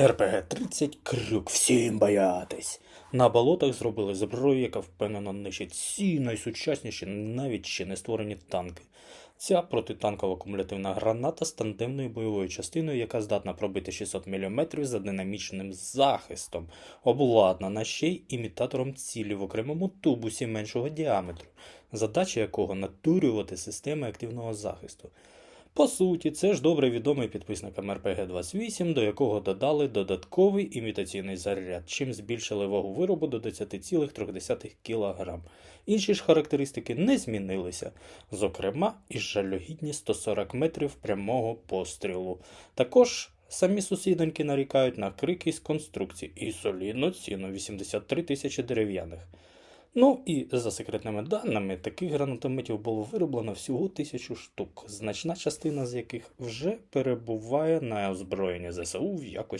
РПГ-30 Крюк, всім боятись. На болотах зробили зброю, яка впевнено нищить всі найсучасніші, навіть ще не створені танки. Ця протитанкова кумулятивна граната з тандемною бойовою частиною, яка здатна пробити 600 мм за динамічним захистом, обладнана ще й імітатором цілі в окремому тубусі меншого діаметру, задача якого натурювати системи активного захисту. По суті, це ж добре відомий підписникам RPG-28, до якого додали додатковий імітаційний заряд, чим збільшили вагу виробу до 10,3 кг. Інші ж характеристики не змінилися, зокрема, і жалюгідні 140 метрів прямого пострілу. Також самі сусідоньки нарікають на крики з конструкції і солідну ціну 83 тисячі дерев'яних. Ну і за секретними даними, таких гранатометів було вироблено всього тисячу штук, значна частина з яких вже перебуває на озброєнні ЗСУ в якості.